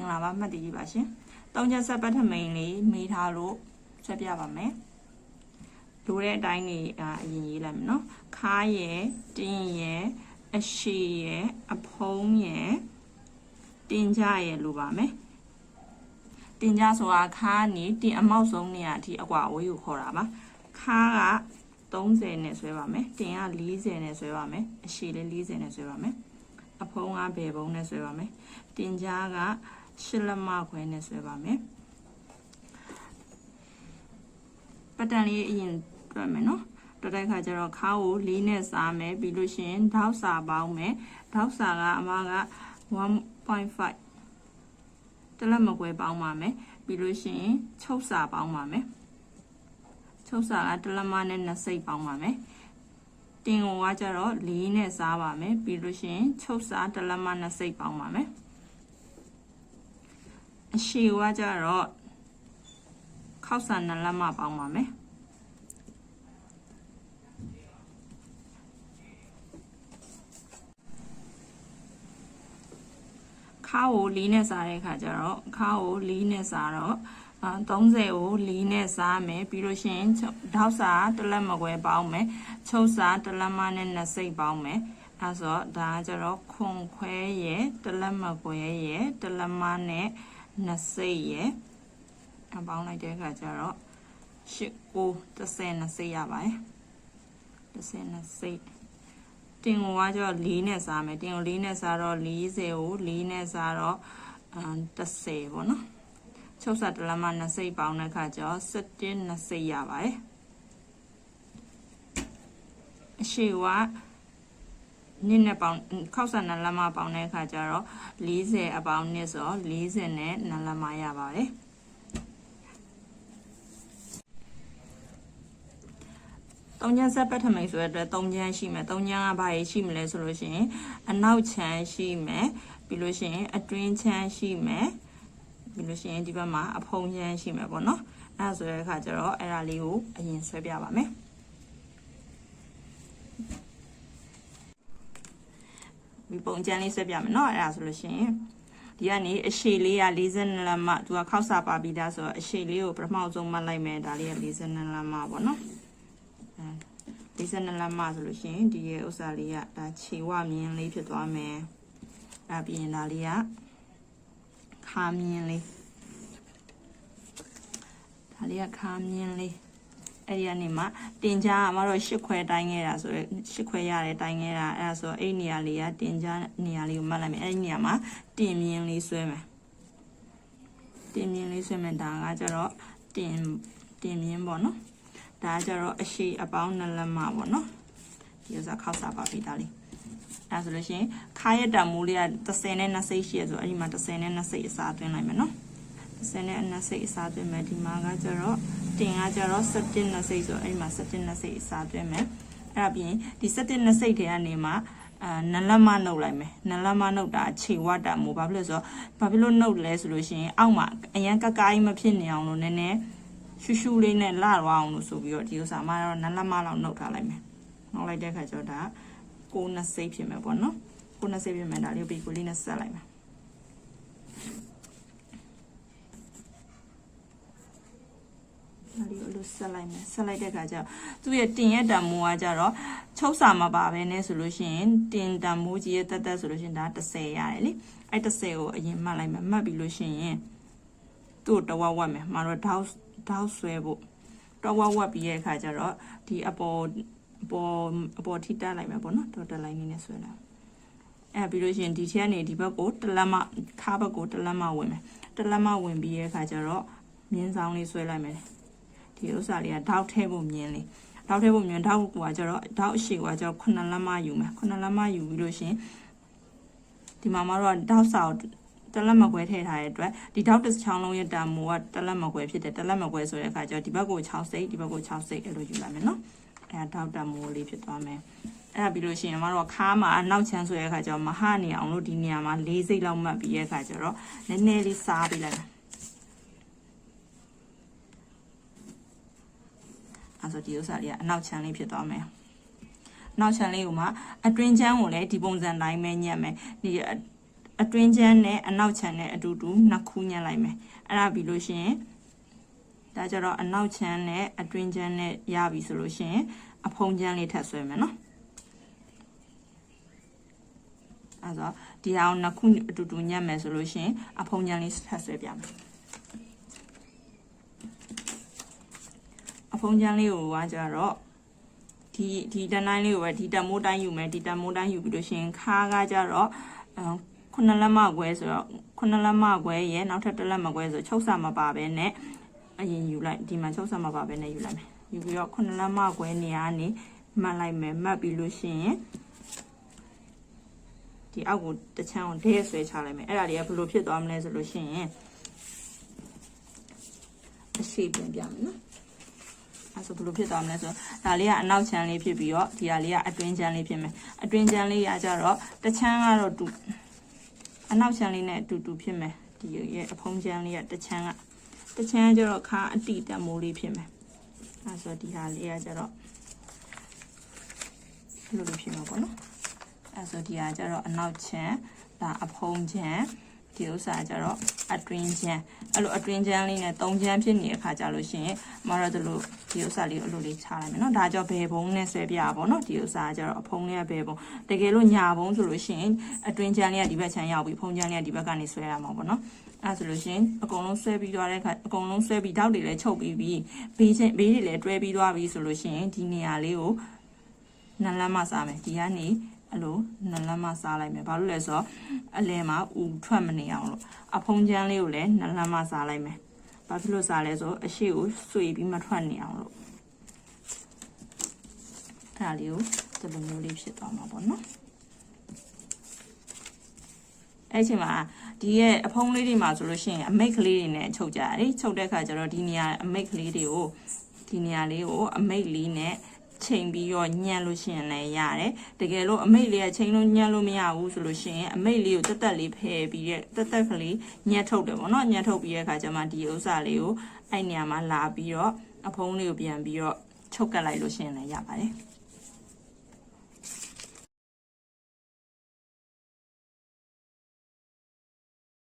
င်္ဂလာပါမှတ်တည်ကြပါရှင်တုံးချက်ဆက်ပတ်ထမိန်လေးမေးထားလို့ဆက်ပြပါမယ်လိုတဲ့အတိုင်းနေအာအရင်ရေးလိုက်မယ်နော်ခါရယ်တင်းရယ်အရှိရယ်အဖုံးရယ်တင်ကြရယ်လိုပါမယ်တင်ကြဆိုတာခါနေတင်အမောက်ဆုံးနေရအထိအကွာအဝေးကိုခေါ်တာပါခါက30နဲ့ဆွဲပါမယ်တင်က40နဲ့ဆွဲပါမယ်အရှိလေး40နဲ့ဆွဲပါမယ်အဖုံးကဘယ်ဘုံနဲ့ဆွဲပါမယ်တင်ကြားက ရှစ်လက်မခွဲနဲ့ဆွဲပါမယ်ပတ်တန်လေးအရင်တွက်မယ်နော်တွက်တဲ့ခါကျတော့ခါကိုလေးနဲ့စားမယ်ပြီးလို့ရှိရင်ဓောက်စာပေါင်းမယ်ဓောက်စာကအမက1.5တလက်မကွဲပေါင်းပါမယ်ပြီးလို့ရှိရင်ချုပ်စာပေါင်းပါမယ်ချုပ်စာကတလက်မနဲ့နှစ်စိတ်ပေါင်းပါမယ်တင်ကိုကကျတော့လေးနဲ့စားပါမယ်ပြီးလို့ရှိရင်ချုပ်စာတလက်မနှစ်စိတ်ပေါင်းပါမယ် အရှိကကြတော့ခောက်ဆန်နှစ်လက်မပေါင်းပါမယ်ခါကိုလီးနဲ့စားတဲ့အခါကျတော့ခါကိုလီးနဲ့စားတော့အာ30ကိုလီးနဲ့စားမယ်ပြီးလို့ရှိရင်ဒေါက်စာတစ်လက်မကွဲပေါင်းမယ်ချုပ်စာတစ်လက်မနဲ့နှစ်စိတ်ပေါင်းမယ်အဲဆိုဒါကကျတော့ခွန်ခွဲရဲ့တစ်လက်မကွဲရဲ့တစ်လက်မနဲ့ နှစ်စိတ်ရဲ့အပေါင်းလိုက်တဲ့အခါကျတော့8 9 30နှစ်စိတ်ရပါတယ်30နှစ်စိတ်တင်ကိုကကျတော့4နဲ့စားမယ်တင်ကို4နဲ့စားတော့40ကို4နဲ့စားတော့30ပေါ့နော်ချုပ်စာတလမ2စိတ်ပေါင်းတဲ့အခါကျတော့17နှစ်စိတ်ရပါတယ်အရှိက နစ်နဲ့ပေါင်းခောက်ဆန်နလမပေါင်းတဲ့အခါကျတော့40အပေါင်းနစ်ဆို40နဲ့နလမရပါတယ်သုံးချမ်းဆက်ပတ်ထမိတ်ဆိုတဲ့အတွက်သုံးချမ်းရှိမယ်သုံးချမ်းကဘာတွေရှိမလဲဆိုလို့ရှိရင်အနောက်ချမ်းရှိမယ်ပြီးလို့ရှိရင်အတွင်းချမ်းရှိမယ်ပြီးလို့ရှိရင်ဒီဘက်မှာအဖုံချမ်းရှိမယ်ပေါ့နော်အဲဒါဆိုတဲ့အခါကျတော့အဲ့ဒါလေးကိုအရင်ဆွဲပြပါမယ် ဒီပုံချမ်းလေးဆွဲပြမယ်เนาะအဲ့ဒါဆိုလို့ရှိရင်ဒီကနေအရှိလေးက42လက်မသူကခောက်စာပါပြီးသားဆိုတော့အရှိလေးကိုပထမဆုံးမှတ်လိုက်မယ်ဒါလေးက42လက်မပေါ့နော်အဲ42လက်မဆိုလို့ရှိရင်ဒီရဲ့ဥစ္စာလေးကဒါခြေဝမြင်းလေးဖြစ်သွားမယ်အဲပြီးရင်ဒါလေးကခါမြင်းလေးဒါလေးကခါမြင်းလေး အဲ့ဒီကနေမှတင်ကြားအမတို့ရှစ်ခွဲတိုင်းခဲ့တာဆိုရရှစ်ခွဲရတယ်တိုင်းခဲ့တာအဲ့ဒါဆိုအဲ့နေရာလေးကတင်ကြားနေရာလေးကိုမှတ်လိုက်မယ်အဲ့ဒီနေရာမှာတင်မြင်းလေးဆွဲမယ်တင်မြင်းလေးဆွဲမယ်ဒါကကျတော့တင်တင်မြင်းပေါ့နော်ဒါကကျတော့အရှိအပေါင်းနှစ်လက်မပေါ့နော်ဒီဥစားခောက်စားပါပြီဒါလေးအဲ့ဆိုလို့ရှိရင်ခါရတမိုးလေးက30နဲ့20ရှိရဆိုအဲ့ဒီမှာ30နဲ့20အစားသွင်းလိုက်မယ်နော်30နဲ့20အစားသွင်းမယ်ဒီမှာကကျတော့ တင်ကကျတော့17 20ဆိုအဲ့ဒီမှာ17 20အစားသွင်းမယ်အဲ့ဒါပြီးရင်ဒီ17 20တွေကနေမှအာနလမနှုတ်လိုက်မယ်နလမနှုတ်တာခြေဝတ်တာမို့ဘာဖြစ်လို့ဆိုတော့ဘာဖြစ်လို့နှုတ်လဲဆိုလို့ရှိရင်အောက်မှာအရန်ကကိုင်းမဖြစ်နေအောင်လို့နည်းနည်းရှူရှူလေးနဲ့လှတော့အောင်လို့ဆိုပြီးတော့ဒီဥစ္စာမှတော့နလမလောက်နှုတ်ထားလိုက်မယ်နှုတ်လိုက်တဲ့ခါကျတော့ဒါကိုနှစ်စိတ်ဖြစ်မယ်ပေါ့နော်ကိုနှစ်စိတ်ဖြစ်မယ်ဒါလေးပြီးကိုလေးနဲ့ဆက်လိုက်မယ် ဒါလေးကိုလို့ဆက်လိုက်မယ်ဆက်လိုက်တဲ့ခါကျတော့သူ့ရဲ့တင်ရဲ့တံမိုးကကြတော့ချုပ်စာမပါဘဲနဲ့ဆိုလို့ရှိရင်တင်တံမိုးကြီးရဲ့တက်တက်ဆိုလို့ရှိရင်ဒါ30ရတယ်လေအဲ့30ကိုအရင်မှတ်လိုက်မယ်မှတ်ပြီးလို့ရှိရင်သူ့တဝက်ဝက်မယ်မှာတော့ဒေါက်ဒေါက်ဆွဲဖို့တဝက်ဝက်ပြီးရဲ့အခါကျတော့ဒီအပေါ်အပေါ်အပေါ်ထိတက်လိုက်မယ်ပေါ့နော်တော့တက်လိုက်နေနဲ့ဆွဲလိုက်အဲပြီးလို့ရှိရင်ဒီထဲကနေဒီဘက်ကိုတလက်မခါဘက်ကိုတလက်မဝင်မယ်တလက်မဝင်ပြီးရဲ့အခါကျတော့မြင်းဆောင်လေးဆွဲလိုက်မယ် ဒီဥစ္စာလေးကဓာတ်ထဲဖို့မြင်းလေးဓာတ်ထဲဖို့မြင်းဓာတ်ကကျတော့ဓာတ်အရှိကကျတော့ခုနှစ်လက်မယူမယ်ခုနှစ်လက်မယူပြီးလို့ရှိရင်ဒီမှာမတော့ဓာတ်စာကိုတလက်မကွဲထည့်ထားတဲ့အတွက်ဒီဓာတ်တစ်ချောင်းလုံးရဲ့တန်မိုးကတလက်မကွဲဖြစ်တယ်တလက်မကွဲဆိုတဲ့အခါကျတော့ဒီဘက်ကို6စိတ်ဒီဘက်ကို6စိတ်အဲ့လိုယူလိုက်မယ်နော်အဲဓာတ်တမိုးလေးဖြစ်သွားမယ်အဲ့ဒါပြီးလို့ရှိရင်မတော့ခါမှာနောက်ချမ်းဆိုတဲ့အခါကျတော့မဟနေအောင်လို့ဒီနေရာမှာ၄စိတ်လောက်မှတ်ပြီးရဲ့အခါကျတော့နည်းနည်းလေးစားပေးလိုက်မယ် အဲဆိုဒီဥစ္စာလေးကအနောက်ချမ်းလေးဖြစ်သွားမယ်နောက်ချမ်းလေးကိုမှအတွင်းချမ်းကိုလည်းဒီပုံစံတိုင်းပဲညက်မယ်ဒီအတွင်းချမ်းနဲ့အနောက်ချမ်းနဲ့အတူတူနှစ်ခုညှက်လိုက်မယ်အဲ့ဒါပြီးလို့ရှိရင်ဒါကြတော့အနောက်ချမ်းနဲ့အတွင်းချမ်းနဲ့ရပြီဆိုလို့ရှိရင်အဖုံးချမ်းလေးထပ်ဆွဲမယ်နော်အဲ့တော့ဒီအောင်နှစ်ခုအတူတူညှက်မယ်ဆိုလို့ရှိရင်အဖုံးချမ်းလေးထပ်ဆွဲပြမယ် ဖုံးချမ်းလေးကိုကကြတော့ဒီဒီတန်းတိုင်းလေးကိုပဲဒီတမိုးတိုင်းယူမယ်ဒီတမိုးတိုင်းယူပြီးလို့ရှိရင်ခါကကြတော့အမ်ခုနှစ်လက်မခွဲဆိုတော့ခုနှစ်လက်မခွဲရဲ့နောက်ထပ်တစ်လက်မခွဲဆိုချုပ်စာမပါပဲနဲ့အရင်ယူလိုက်ဒီမှာချုပ်စာမပါပဲနဲ့ယူလိုက်မယ်ယူပြီးတော့ခုနှစ်လက်မခွဲနေရာကနေမှတ်လိုက်မယ်မှတ်ပြီးလို့ရှိရင်ဒီအောက်ကိုတစ်ချမ်းကိုဒဲဆွဲချလိုက်မယ်အဲ့ဒါတွေကဘယ်လိုဖြစ်သွားမလဲဆိုလို့ရှိရင်အရှိပြန်ပြမယ်နော် အဲဆိုဘယ်လိုဖြစ်သွားမလဲဆိုတော့ဒါလေးကအနောက်ချမ်းလေးဖြစ်ပြီးတော့ဒီဟာလေးကအတွင်းချမ်းလေးဖြစ်မယ်အတွင်းချမ်းလေးရကြတော့တစ်ချမ်းကတော့တူအနောက်ချမ်းလေးနဲ့အတူတူဖြစ်မယ်ဒီရဲ့အဖုံးချမ်းလေးကတစ်ချမ်းကတစ်ချမ်းကျတော့ခါအတိတက်မိုးလေးဖြစ်မယ်အဲဆိုဒီဟာလေးကကြတော့ဘယ်လိုလိုဖြစ်မှာပေါ့နော်အဲဆိုဒီဟာကျတော့အနောက်ချမ်းဒါအဖုံးချမ်း ဒီဥစ္စာကျတော့အတွင်းချမ်းအဲ့လိုအတွင်းချမ်းလေးနဲ့သုံးချမ်းဖြစ်နေတဲ့အခါကျလို့ရှိရင်မရတို့လိုဒီဥစ္စာလေးကိုအလိုလေးချလိုက်မယ်နော်ဒါကြောင့်ဘယ်ဘုံနဲ့ဆွဲပြပါပေါ့နော်ဒီဥစ္စာကျတော့အဖုံးလေးကဘယ်ဘုံတကယ်လို့ညာဘုံဆိုလို့ရှိရင်အတွင်းချမ်းလေးကဒီဘက်ချမ်းရောက်ပြီးဖုံးချမ်းလေးကဒီဘက်ကနေဆွဲရမှာပေါ့နော်အဲ့ဆိုလို့ရှိရင်အကုန်လုံးဆွဲပြီးသွားတဲ့အခါအကုန်လုံးဆွဲပြီးတောက်တွေလည်းချုပ်ပြီးပြီးဘေးချင်းဘေးတွေလည်းတွဲပြီးသွားပြီဆိုလို့ရှိရင်ဒီနေရာလေးကိုနလမ်းမစားမယ်ဒီကနေ အဲ့လိုနလမ်းမစားလိုက်မယ်ဘာလို့လဲဆိုတော့အလယ်မှာဥထွက်မနေအောင်လို့အဖုံးချမ်းလေးကိုလည်းနလမ်းမစားလိုက်မယ်ဘာဖြစ်လို့စားလဲဆိုအရှိကိုဆွေပြီးမထွက်နေအောင်လို့အဲ့ဒါလေးကိုဒီလိုမျိုးလေးဖြစ်သွားမှာပေါ့နော်အဲ့ချိန်မှာဒီရဲ့အဖုံးလေးတွေမှာဆိုလို့ရှိရင်အမိတ်ကလေးတွေနဲ့ချုပ်ကြရတယ်ချုပ်တဲ့အခါကျတော့ဒီနေရာအမိတ်ကလေးတွေကိုဒီနေရာလေးကိုအမိတ်လေးနဲ့ ချိန်ပြီးတော့ညှက်လို့ရှိရင်လည်းရတယ်တကယ်လို့အမိတ်လေးကချိန်လို့ညှက်လို့မရဘူးဆိုလို့ရှိရင်အမိတ်လေးကိုတက်တက်လေးဖယ်ပြီးတဲ့တက်တက်ကလေးညှက်ထုတ်တယ်ပေါ့နော်ညှက်ထုတ်ပြီးတဲ့အခါကျမှဒီဥစ္စာလေးကိုအဲ့နေရာမှာလာပြီးတော့အဖုံးလေးကိုပြန်ပြီးတော့ချုပ်ကတ်လိုက်လို့ရှိရင်လည်းရပါတယ်